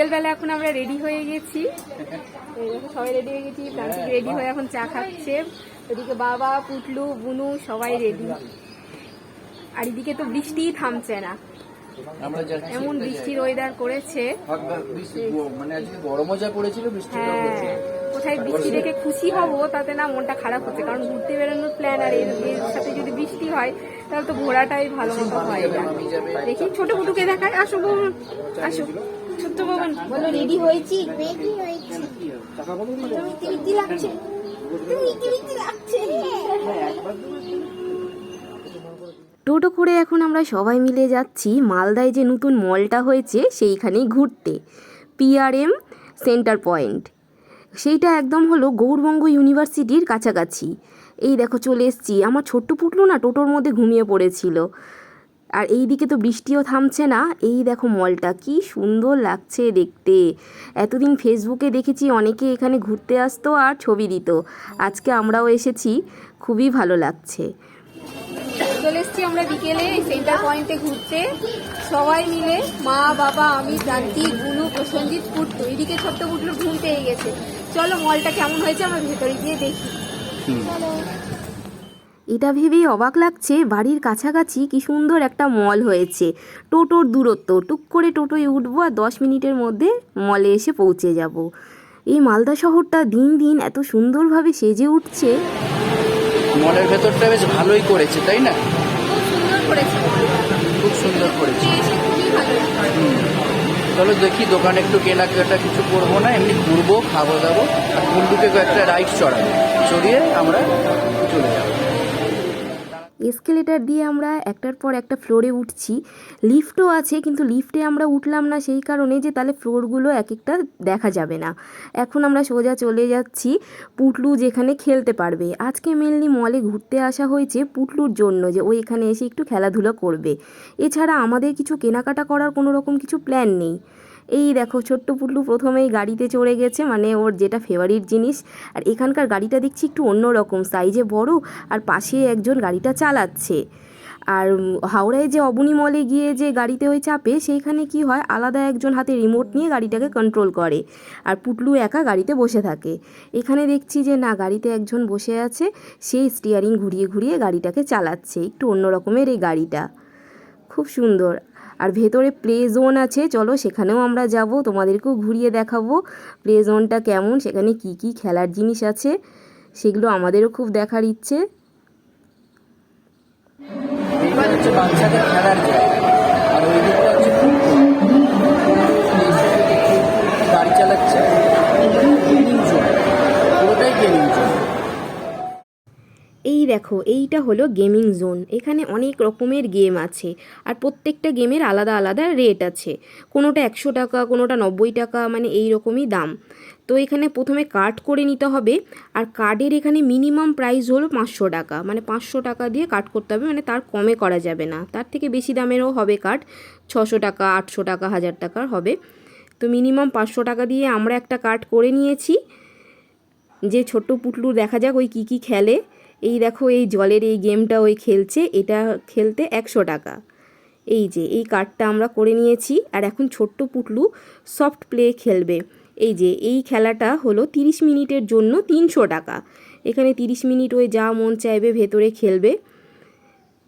বিকেলবেলা এখন আমরা রেডি হয়ে গেছি। সবাই রেডি হয়ে গেছি প্রান্তিক রেডি হয়ে এখন চা খাচ্ছে। ওদিকে বাবা পুটলু বুনু সবাই রেডি আর এদিকে তো বৃষ্টিই থামছে না। এমন বৃষ্টির ওয়েদার করেছে। মানে আজকে গরমও যা পড়েছিল বৃষ্টিটাও হ্যাঁ কোথায় বৃষ্টি দেখে খুশি হব তাতে না মনটা খারাপ হচ্ছে। কারণ ঘুরতে বেরোনোর প্ল্যান আর এর সাথে যদি বৃষ্টি হয় তাহলে তো ঘোরাটাই ভালো মতো হয় না। দেখি ছোট পুটুকে দেখায় আসো আসো। ছোট্ট বোন বলো রেডি হয়েছি? রেডি হয়েছি। তুমি তিরিতি লাগছে। তুমি তিরিতি লাগছে। টোটো করে এখন আমরা সবাই মিলে যাচ্ছি মালদায় যে নতুন মলটা হয়েছে সেইখানেই ঘুরতে। পিআরএম সেন্টার পয়েন্ট সেইটা একদম হলো গৌরবঙ্গ ইউনিভার্সিটির কাছাকাছি। এই দেখো চলে এসছি। আমার ছোট্ট পুটলু না টোটোর মধ্যে ঘুমিয়ে পড়েছিল। আর এই দিকে তো বৃষ্টিও থামছে না। এই দেখো মলটা কি সুন্দর লাগছে দেখতে। এতদিন ফেসবুকে দেখেছি অনেকে এখানে ঘুরতে আসতো আর ছবি দিত। আজকে আমরাও এসেছি খুবই ভালো লাগছে। চলে এসছি আমরা বিকেলে সেন্টার পয়েন্টে ঘুরতে। সবাই মিলে মা বাবা আমি প্রান্তি বুনু প্রসঞ্জিৎ পুট্টু এদিকে ছোট্ট পুটলু ঘুম পেয়ে গেছে। চলো মলটা কেমন হয়েছে আমরা ভেতরে গিয়ে দেখি। এটা ভেবেই অবাক লাগছে বাড়ির কাছাকাছি কি সুন্দর একটা মল হয়েছে। টোটোর দূরত্ব টুক করে টোটোয় উঠবো আর দশ মিনিটের মধ্যে মলে এসে পৌঁছে যাব। এই মালদা শহরটা দিন দিন এত সুন্দরভাবে সেজে উঠছে। মলের ভেতরটা বেশ ভালোই করেছে তাই না? খুব সুন্দর করেছে খুব সুন্দর করেছে। এসে খুবই ভালো লাগছে। চলো দেখি দোকানে একটু কেনাকাটা কিছু করব না এমনি ঘুরবো খাব দাবো আর কুন্ডুকে একটা রাইড চড়াবো। চড়িয়ে আমরা চলে যাব। এসকেলেটার দিয়ে আমরা একটার পর একটা ফ্লোরে উঠছি। লিফটও আছে, কিন্তু লিফটে আমরা উঠলাম না, সেই কারণে যে তাহলে ফ্লোরগুলো এক একটা দেখা যাবে না। এখন আমরা সোজা চলে যাচ্ছি পুটলু যেখানে খেলতে পারবে। আজকে মেনলি মলে ঘুরতে আসা হয়েছে পুটলুর জন্য, যে ও এখানে এসে একটু খেলাধুলা করবে। এছাড়া আমাদের কিছু কেনাকাটা করার কোনো রকম কিছু প্ল্যান নেই। এই দেখো, ছোট্ট পুটলু প্রথমেই গাড়িতে চড়ে গেছে মানে ওর যেটা ফেভারিট জিনিস। আর এখানকার গাড়িটা দেখছি একটু অন্যরকম সাইজে বড়, আর পাশে একজন গাড়িটা চালাচ্ছে। আর হাওড়ায় যে অবনী মলে গিয়ে যে গাড়িতে ওই চাপে, সেইখানে কি হয়, আলাদা একজন হাতে রিমোট নিয়ে গাড়িটাকে কন্ট্রোল করে। আর পুটলু একা গাড়িতে বসে থাকে। এখানে দেখছি যে না, গাড়িতে একজন বসে আছে, সেই স্টিয়ারিং ঘুরিয়ে ঘুরিয়ে গাড়িটাকে চালাচ্ছে, একটু অন্য রকমের এই গাড়িটা। খুব সুন্দর। আর ভেতরে প্লে জোন আছে, চলো সেখানেও আমরা যাব, তোমাদেরকেও ঘুরিয়ে দেখাবো প্লে জোনটা কেমন, সেখানে কি কি খেলার জিনিস আছে, সেগুলো আমাদেরও খুব দেখার ইচ্ছে। বাচ্চাদের খেলার দেখো, এইটা হলো গেমিং জোন। এখানে অনেক রকমের গেম আছে আর প্রত্যেকটা গেমের আলাদা আলাদা রেট আছে। কোনোটা একশো টাকা, কোনোটা নব্বই টাকা মানে এই রকমই দাম। তো এখানে প্রথমে কার্ড করে নিতে হবে আর কার্ডের এখানে মিনিমাম প্রাইস হলো পাঁচশো টাকা। মানে পাঁচশো টাকা দিয়ে কার্ড করতে হবে মানে তার কমে করা যাবে না। তার থেকে বেশি দামেরও হবে কার্ড, ছশো টাকা, আটশো টাকা, হাজার টাকার হবে। তো মিনিমাম পাঁচশো টাকা দিয়ে আমরা একটা কার্ড করে নিয়েছি। যে ছোট্ট পুটলু দেখা যাক ওই কী কী খেলে। এই দেখো, এই জলের এই গেমটা ওই খেলছে, এটা খেলতে একশো টাকা। এই যে, এই কার্ডটা আমরা করে নিয়েছি, আর এখন ছোট্ট পুটলু সফট প্লে খেলবে। এই যে, এই খেলাটা হলো তিরিশ মিনিটের জন্য তিনশো টাকা। এখানে তিরিশ মিনিট ওই যা মন চাইবে ভেতরে খেলবে।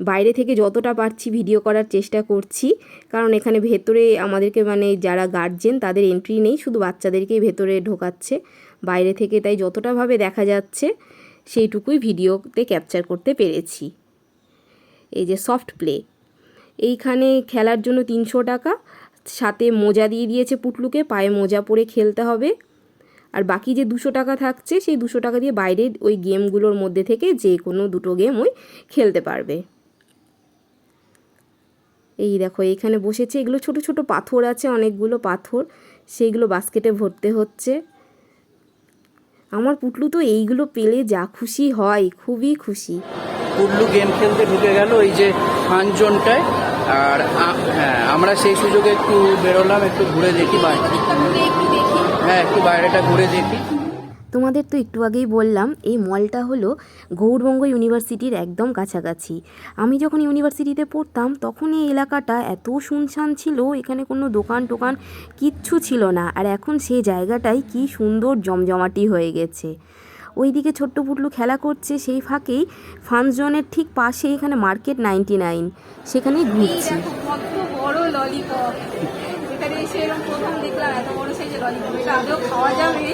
বাইরে থেকে যতটা পারছি ভিডিও করার চেষ্টা করছি, কারণ এখানে ভেতরে আমাদেরকে মানে যারা গার্জেন তাদের এন্ট্রি নেই, শুধু বাচ্চাদেরকেই ভেতরে ঢোকাচ্ছে। বাইরে থেকে তাই যতটাভাবে দেখা যাচ্ছে সেইটুকুই ভিডিওতে ক্যাপচার করতে পেরেছি। এই যে সফট প্লে এইখানে খেলার জন্য তিনশো টাকা, সাথে মোজা দিয়ে দিয়েছে পুটলুকে, পায়ে মোজা পরে খেলতে হবে। আর বাকি যে দুশো টাকা থাকছে, সেই দুশো টাকা দিয়ে বাইরে ওই গেমগুলোর মধ্যে থেকে যে কোনো দুটো গেম ওই খেলতে পারবে। এই দেখো, এইখানে বসেছে, এগুলো ছোট ছোট পাথর আছে, অনেকগুলো পাথর। সেইগুলো বাস্কেটে ভরতে হচ্ছে। আমার পুটলু তো এইগুলো পেলে যা খুশি হয় খুবই খুশি। পুটলু গেম খেলতে ঢুকে গেল ওই যে ফানজনটায় আর হ্যাঁ আমরা সেই সুযোগে একটু বেরোলাম একটু ঘুরে দেখি বাইরে একটু দেখি। হ্যাঁ একটু বাইরেটা ঘুরে দেখি। তোমাদের তো একটু আগেই বললাম, এই মলটা হলো গৌড়বঙ্গ ইউনিভার্সিটির একদম কাছাকাছি। আমি যখন ইউনিভার্সিটিতে পড়তাম তখন এই এলাকাটা এত শুনশান ছিল, এখানে কোনো দোকান টোকান কিচ্ছু ছিল না। আর এখন সেই জায়গাটাই কি সুন্দর জমজমাটি হয়ে গেছে। ওইদিকে ছোট্ট পুটলু খেলা করছে, সেই ফাঁকেই ফান জোনের ঠিক পাশে এখানে মার্কেট নাইনটি নাইন, সেখানেই এই ঘুরছি বড় এখানে এসে এরকম প্রথম দেখলাম এত বড় সাইজের ললিপপ এটা আদৌ খাওয়া যাবে।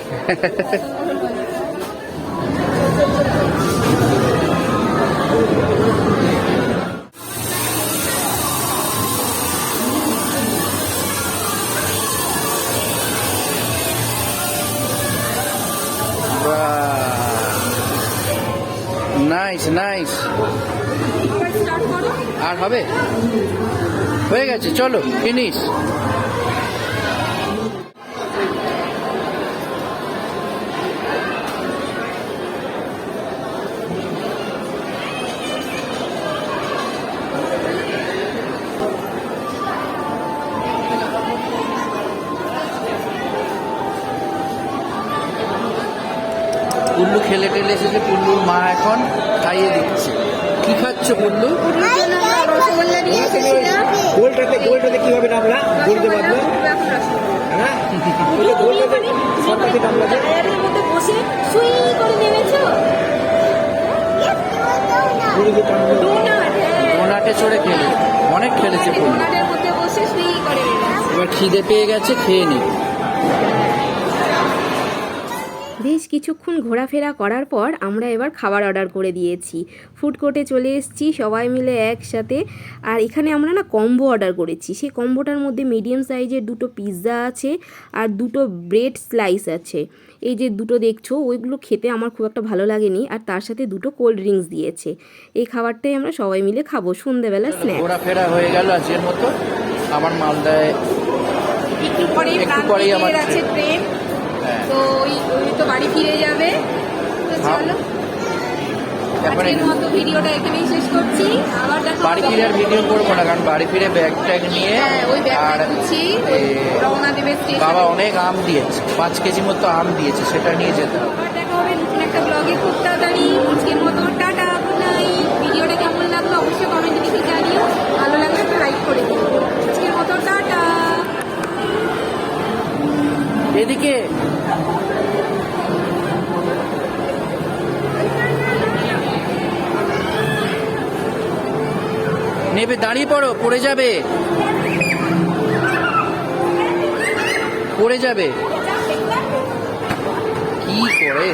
নাইস নাইস আর হবে? হয়ে গেছে চলো ফিনিশ পুল্লু খেলে টেলে এসেছে পুল্লুর মা এখন খাইয়ে দিচ্ছে। কি খাচ্ছ পুল্লু গোলটাতে গোলটাতে কীভাবে নামলা? বাঁধলো? হ্যাঁ? গোলটাতে সরকারি নামলা বসে সুই করে নেমেছো? ডোনাট ডোনাটে চড়ে খেলে। অনেক খেলেছে পুল্লু ডোনাটের মধ্যে বসে সুই করে নেমেছে। এবার খিদে পেয়ে গেছে খেয়ে নি বেশ কিছুক্ষণ ঘোরাফেরা করার পর আমরা এবার খাবার অর্ডার করে দিয়েছি। ফুড কোর্টে চলে এসেছি সবাই মিলে একসাথে। আর এখানে আমরা না কম্বো অর্ডার করেছি। সেই কম্বোটার মধ্যে মিডিয়াম সাইজের দুটো পিৎজা আছে আর দুটো ব্রেড স্লাইস আছে। এই যে দুটো দেখছ ওইগুলো খেতে আমার খুব একটা ভালো লাগেনি আর তার সাথে দুটো কোল্ড ড্রিঙ্কস দিয়েছে। এই খাবারটাই আমরা সবাই মিলে খাব সন্ধেবেলা স্ন্যাক্স ঘোরাফেরা হয়ে গেল আজকের মতো। আমার মালদায় একটু পরেই আমার আছে ট্রেন। হ্যাঁ তো ওই ওই তো বাড়ি ফিরে যাবে। তো হ্যাঁ। চলো। আজকের মতো ভিডিওটা এখানেই শেষ করছি। আবার দেখা বাড়ি ফিরে আর ভিডিও করব না কারণ বাড়ি ফিরে ব্যাগ ট্যাগ নিয়ে হ্যাঁ ওই আর রওনা দেবে বাবা অনেক আম দিয়েছে পাঁচ কেজি মতো আম দিয়েছে সেটা নিয়ে যেতে হবে। দেখা হবে নতুন একটা ব্লগে খুব তাড়াতাড়ি। আজকের মতো টাটা নাইট ভিডিওটা কেমন লাগল অবশ্যই কমেন্টে লিখে জানিও। ভালো লাগলে একটা লাইক করে দিও। আজকের মতো টাটা। এদিকে নেবে দাঁড়িয়ে পড়ো পড়ে যাবে। পড়ে যাবে। কি করে?